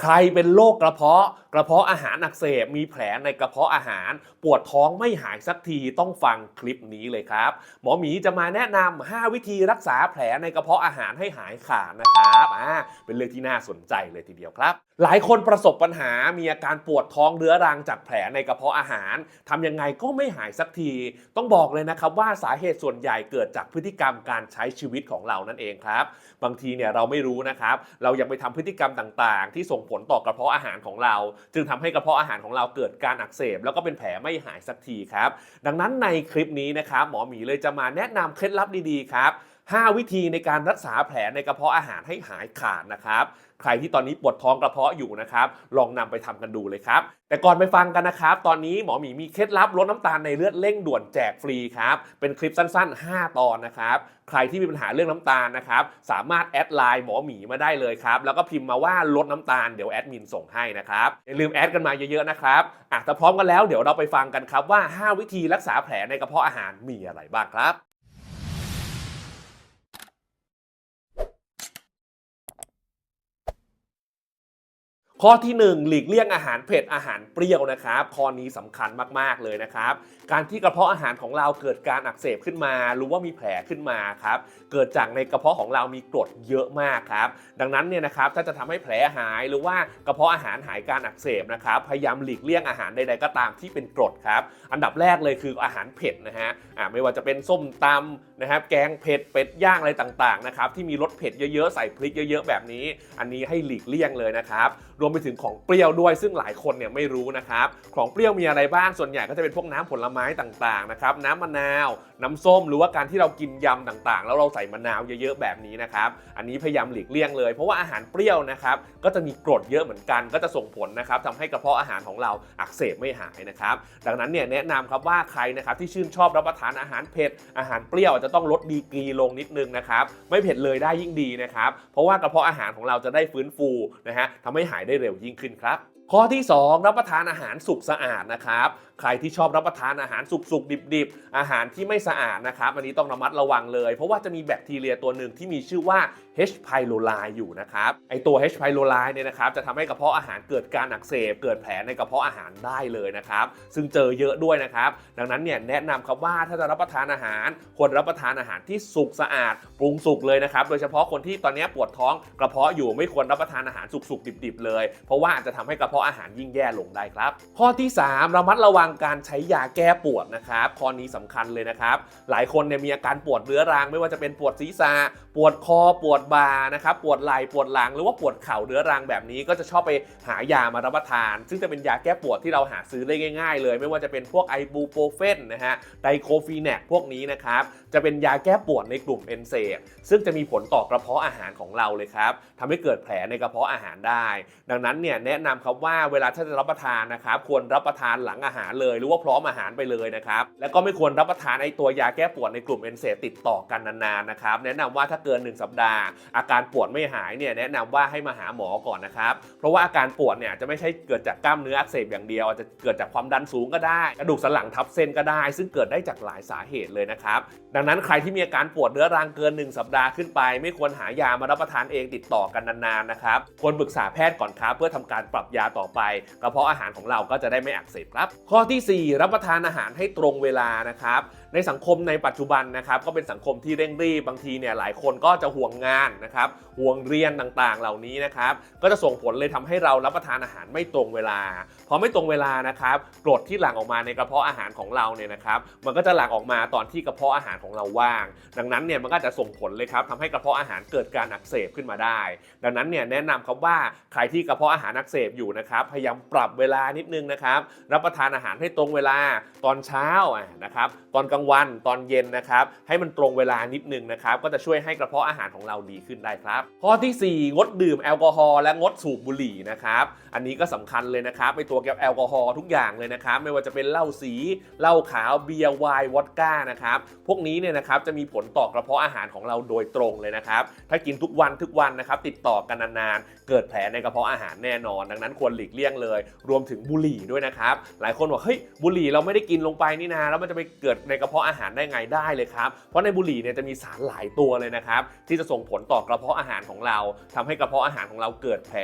ใครเป็นโรคกระเพาะ กระเพาะอาหารอักเสบ มีแผลในกระเพาะอาหาร ปวดท้องไม่หายสักทีต้องฟังคลิปนี้เลยครับ หมอหมีจะมาแนะนำ5วิธีรักษาแผลในกระเพาะอาหารให้หายขาดนะครับอ่าเป็นเรื่องที่น่าสนใจเลยทีเดียวครับ หลายคนประสบปัญหามีอาการปวดท้องเรื้อรังจากแผลในกระเพาะอาหารทำยังไงก็ไม่หายสักที ต้องบอกเลยนะครับว่าสาเหตุส่วนใหญ่เกิดจากพฤติกรรมการใช้ชีวิตของเรานั่นเองครับ บางทีเนี่ยเราไม่รู้นะครับ เรายังไปทำพฤติกรรมต่าง ๆ ที่ส่งผลต่อกระเพาะอาหารของเรา จึงทำให้กระเพาะอาหารของเราเกิดการอักเสบ แล้วก็เป็นแผลไม่หายสักทีครับ ดังนั้นในคลิปนี้นะครับหมอหมีเลยจะมาแนะนำเคล็ดลับดีๆครับ 5 วิธีในการรักษาแผลในกระเพาะอาหารให้หายขาดนะครับ ใครที่ตอนนี้ปวดท้องกระเพาะอยู่นะครับ ลองนำไปทำกันดูเลยครับ แต่ก่อนไปฟังกันนะครับ ตอนนี้หมอหมีมีเคล็ดลับลดน้ำตาลในเลือดเร่งด่วนแจกฟรีครับ เป็นคลิปสั้น ๆ 5 ตอนนะครับ ใครที่มีปัญหาเรื่องน้ำตาลนะครับ สามารถแอดไลน์หมอหมีมาได้เลยครับ แล้วก็พิมพ์มาว่าลดน้ำตาลเดี๋ยวแอดมินส่งให้นะครับ อย่าลืมแอดกันมาเยอะๆนะครับอะถ้าพร้อมกันแล้วเดี๋ยวเราไปฟังกันครับว่า 5 วิธีรักษาแผลในกระเพาะอาหารมีอะไรบ้างครับ ข้อที่ 1 หลีกเลี่ยงอาหารเผ็ดอาหารเปรี้ยวนะครับข้อนี้สำคัญมากๆเลยนะครับ การที่กระเพาะอาหารของเราเกิดการอักเสบขึ้นมาหรือว่ามีแผลขึ้นมาครับเกิดจากในกระเพาะของเรามีกรดเยอะมากครับดังนั้นเนี่ยนะครับถ้าจะทำให้แผลหายหรือว่ากระเพาะอาหารหายการอักเสบนะครับพยายามหลีกเลี่ยงอาหารใดๆก็ตามที่เป็นกรดครับอันดับแรกเลยคืออาหารเผ็ดนะฮะอ่าไม่ว่าจะเป็นส้มตำนะครับแกงเผ็ดเป็ดย่างอะไรต่างๆนะครับที่มีรสเผ็ดเยอะๆใส่พริกเยอะ ๆ แบบนี้ อันนี้ให้หลีกเลี่ยงเลยนะครับรวมไปถึงของเปรี้ยวด้วย ซึ่งหลายคนเนี่ยไม่รู้นะครับ ของเปรี้ยวมีอะไรบ้างส่วนใหญ่ก็จะเป็นพวกน้ำผลไม้ต่างๆนะครับน้ำมะนาว น้ำส้มหรือว่าการที่เรากินยำต่างๆ แล้วเราใส่มะนาวเยอะๆแบบนี้นะครับอันนี้พยายามหลีกเลี่ยงเลยเพราะว่าอาหารเปรี้ยวนะครับก็จะมีกรดเยอะเหมือนกัน ก็จะส่งผลนะครับทำให้กระเพาะอาหารของเราอักเสบไม่หายนะครับดังนั้นเนี่ยแนะนำครับว่าใครนะครับที่ชื่นชอบรับประทานอาหารเผ็ดอาหารเปรี้ยวจะต้องลดดีกรีลงนิดนึงนะครับไม่เผ็ดเลยได้ยิ่งดีนะครับเพราะว่ากระเพาะอาหารของเราจะได้ฟื้นฟูนะฮะทำให้หายได้เร็วยิ่งขึ้นครับข้อที่ 2 รับประทานอาหารสุกสะอาดนะครับ ใครที่ชอบรับประทานอาหารสุกๆ ดิบๆ อาหารที่ไม่สะอาดนะครับอันนี้ต้องระมัดระวังเลย เพราะว่าจะมีแบคทีเรียตัวหนึ่งที่มีชื่อว่า H. pylori อยู่นะครับไอตัว H. pylori เนี่ยนะครับจะทำให้กระเพาะอาหารเกิดการอักเสบ เกิดแผลในกระเพาะอาหารได้เลยนะครับ ซึ่งเจอเยอะด้วยนะครับ ดังนั้นเนี่ยแนะนำครับว่าถ้าจะรับประทานอาหารควรรับประทานอาหารที่สุกสะอาดปรุงสุกเลยนะครับ โดยเฉพาะคนที่ตอนนี้ปวดท้องกระเพาะอยู่ไม่ควรรับประทานอาหารสุกๆดิบๆเลย เพราะว่าอาจจะทำให้กระเพาะอาหารยิ่งแย่ลงได้ครับ ข้อที่ 3 ระมัดระวังการใช้ยาแก้ปวดนะครับข้อนี้สำคัญเลยนะครับ หลายคนเนี่ยมีอาการปวดเรื้อรัง ไม่ว่าจะเป็นปวดศีรษะ ปวดคอ ปวดบ่านะครับ ปวดไหล่ ปวดหลัง หรือว่าปวดเข่าเรื้อรังแบบนี้ก็จะชอบไปหายามารับประทาน ซึ่งจะเป็นยาแก้ปวดที่เราหาซื้อได้ง่าย ๆ เลย ไม่ว่าจะเป็นพวกไอบูโปรเฟนนะฮะ ไดโคฟีแนกพวกนี้นะครับ จะเป็นยาแก้ปวดในกลุ่มเอนเซมซึ่งจะมีผลต่อกระเพาะอาหารของเราเลยครับทำให้เกิดแผลในกระเพาะอาหารได้ ดังนั้นเนี่ยแนะนำครับว่าเวลาถ้าจะรับประทานนะครับ ควรรับประทานหลังอาหารเลย หรือว่าพร้อมอาหารไปเลยนะครับ แล้วก็ไม่ควรรับประทานไอตัวยาแก้ปวดในกลุ่มเอนเซติดต่อกันนานๆนะครับ แนะนำว่าถ้าเกิน 1 สัปดาห์ อาการปวดไม่หายเนี่ยแนะนำว่าให้มาหาหมอก่อนนะครับ เพราะว่าอาการปวดเนี่ยจะไม่ใช่เกิดจากกล้ามเนื้ออักเสบอย่างเดียวอาจจะเกิดจากความดันสูงก็ได้ กระดูกสันหลังทับเส้นก็ได้ ซึ่งเกิดได้จากหลายสาเหตุเลยนะครับดังนั้นใครที่มีอาการปวดเรื้อรังเกิน 1 สัปดาห์ขึ้นไป ไม่ควรหายามารับประทานเองติดต่อกันนานๆนะครับควรปรึกษาแพทย์ก่อนครับเพื่อทำการปรับยาต่อไปกระเพาะอาหารของเราก็จะได้ไม่อักเสบครับ ข้อทีสี่4 รับประทานอาหารให้ตรงเวลานะครับในสังคมในปัจจุบันนะครับก็เป็นสังคมที่เร่งรีบบางทีเนี่ยหลายคนก็จะห่วงงานนะครับห่วงเรียนต่างๆ เหล่านี้นะครับก็จะส่งผลเลยทำให้เรารับประทานอาหารไม่ตรงเวลาพอไม่ตรงเวลานะครับกรดที่หลั่งออกมาในกระเพาะอาหารของเราเนี่ยนะครับมันก็จะหลั่งออกมาตอนที่กระเพาะอาหารของเราว่าง ดังนั้นเนี่ยมันก็จะส่งผลเลยครับทำให้กระเพาะอาหารเกิดการอักเสบขึ้นมาได้ ดังนั้นเนี่ยแนะนำครับว่าใครที่กระเพาะอาหารอักเสบอยู่นะครับพยายามปรับเวลานิดนึงนะครับรับประทานอาหารให้ตรงเวลาตอนเช้านะครับตอนกลางวันตอนเย็นนะครับ ให้มันตรงเวลานิดนึงนะครับ ก็จะช่วยให้กระเพาะอาหารของเราดีขึ้นได้ครับ ข้อทีสี่4 งดดื่มแอลกอฮอล์และงดสูบบุหรี่นะครับ อันนี้ก็สำคัญเลยนะครับไปตัวแก้วแอลกอฮอล์ทุกอย่างเลยนะครับ ไม่ว่าจะเป็นเหล้าสีเหล้าขาวเบียร์ไวน์วอดก้านะครับ พวกนี้เนี่ยนะครับจะมีผลต่อกระเพาะอาหารของเราโดยตรงเลยนะครับ ถ้ากินทุกวันทุกวันนะครับติดต่อกันนานๆ เกิดแผลในกระเพาะอาหารแน่นอน ดังนั้นควรหลีกเลี่ยงเลย รวมถึงบุหรี่ด้วยนะครับ หลายคนบอกเฮ้ยบุหรี่เราไม่ได้กินลงไปนี่นาแล้วมันจะไปเกิดในกระเพาะเพาะอาหารได้ไงได้เลยครับ เพราะในบุหรี่เนี่ยจะมีสารหลายตัวเลยนะครับที่จะส่งผลต่อกระเพาะอาหารของเราทำให้กระเพาะอาหารของเราเกิดแผล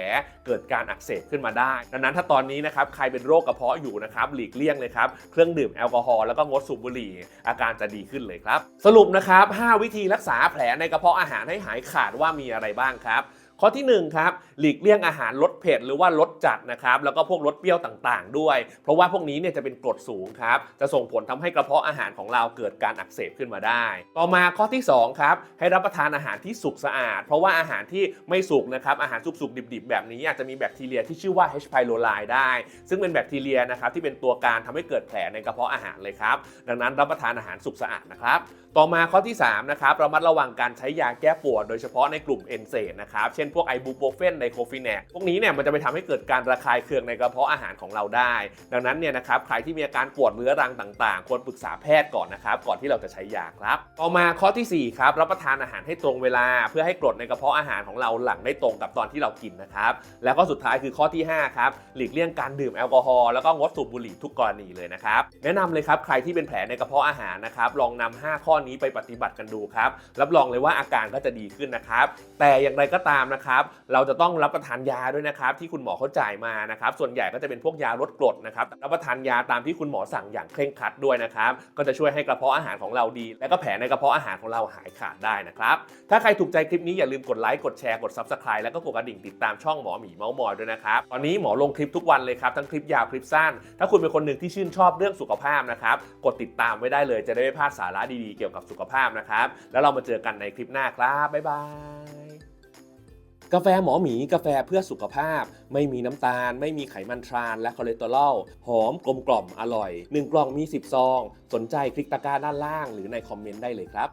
เกิดการอักเสบขึ้นมาได้ ดังนั้นถ้าตอนนี้นะครับใครเป็นโรคกระเพาะอยู่นะครับหลีกเลี่ยงเลยครับเครื่องดื่มแอลกอฮอล์แล้วก็งดสูบบุหรี่ อาการจะดีขึ้นเลยครับ สรุปนะครับ 5 วิธีรักษาแผลในกระเพาะอาหารให้หายขาดว่ามีอะไรบ้างครับ ข้อที่ 1 ครับ หลีกเลี่ยงอาหารรสเผ็ดหรือว่ารสจัดนะครับ แล้วก็พวกรสเปรี้ยวต่างๆ ด้วย เพราะว่าพวกนี้เนี่ยจะเป็นกรดสูงครับ จะส่งผลทำให้กระเพาะอาหารของเราเกิดการอักเสบขึ้นมาได้ ต่อมาข้อที่ 2 ครับ ให้รับประทานอาหารที่สุกสะอาด เพราะว่าอาหารที่ไม่สุกนะครับ อาหารสุกๆ ดิบๆ แบบนี้อาจจะมีแบคทีเรียที่ชื่อว่า H. pylori ได้ ซึ่งเป็นแบคทีเรียนะครับที่เป็นตัวการทำให้เกิดแผลในกระเพาะอาหารเลยครับ ดังนั้นรับประทานอาหารสุกสะอาดนะครับ ต่อมาข้อที่3นะครับระมัดระวังการใช้ยาแก้ปวด โดยเฉพาะในกลุ่มเอนเซนะครับ เช่นพวกไอบูโปรเฟนไดโคฟินแนกพวกนี้เนี่ยมันจะไปทำให้เกิดการระคายเคืองในกระเพาะอาหารของเราได้ ดังนั้นเนี่ยนะครับใครที่มีอาการปวดเรื้อรังต่างๆ ควรปรึกษาแพทย์ก่อนนะครับก่อนที่เราจะใช้ยาครับ ต่อมาข้อทีสี่4ครับรับประทานอาหารให้ตรงเวลา เพื่อให้กรดในกระเพาะอาหารของเราหลั่งได้ตรงกับตอนที่เรากินนะครับแล้วก็สุดท้ายคือข้อที่5ครับหลีกเลี่ยงการดื่มแอลกอฮอล์แล้วก็งดสูบบุหรี่ทุกกรณีเลยนะครับแนะนำเลยครับใครที่เป็นแผลในกระเพาะอาหารนะครับลองนำ5ข้อนี้ไปปฏิบัติกันดูครับรับรองเลยว่าอาการก็จะดีขึ้นนะครับแต่อย่างไรก็ตามนะครับ เราจะต้องรับประทานยาด้วยนะครับ ที่คุณหมอเขาจ่ายมานะครับ ส่วนใหญ่ก็จะเป็นพวกยาลดกรดนะครับรับประทานยาตามที่คุณหมอสั่งอย่างเคร่งครัดด้วยนะครับ ก็จะช่วยให้กระเพาะอาหารของเราดี และก็แผลในกระเพาะอาหารของเราหายขาดได้นะครับ ถ้าใครถูกใจคลิปนี้อย่าลืมกดไลค์กดแชร์กด Subscribe แล้วก็กดกระดิ่งติดตามช่องหมอหมีเมาส์มอยด้วยนะครับตอนนี้หมอลงคลิปทุกวันเลยครับทั้งคลิปยาวคลิปสั้น ถ้าคุณเป็นคนหนึ่งที่ชื่นชอบเรื่องสุขภาพนะครับกดติดตามไว้ได้เลยจะได้ไม่พลาดสาระดีๆเกี่ยวกับสุขภาพนะครับแล้วเรามาเจอกันในคลิปหน้าครับบ๊ายบาย กาแฟหมอหมีกาแฟเพื่อสุขภาพ ไม่มีน้ำตาล ไม่มีไขมันทราน และคอเลสเตอรอลหอมกลมกล่อมอร่อย 1 กล่องมี 10 ซอง สนใจคลิกตะกร้าด้านล่าง หรือในคอมเมนต์ได้เลยครับ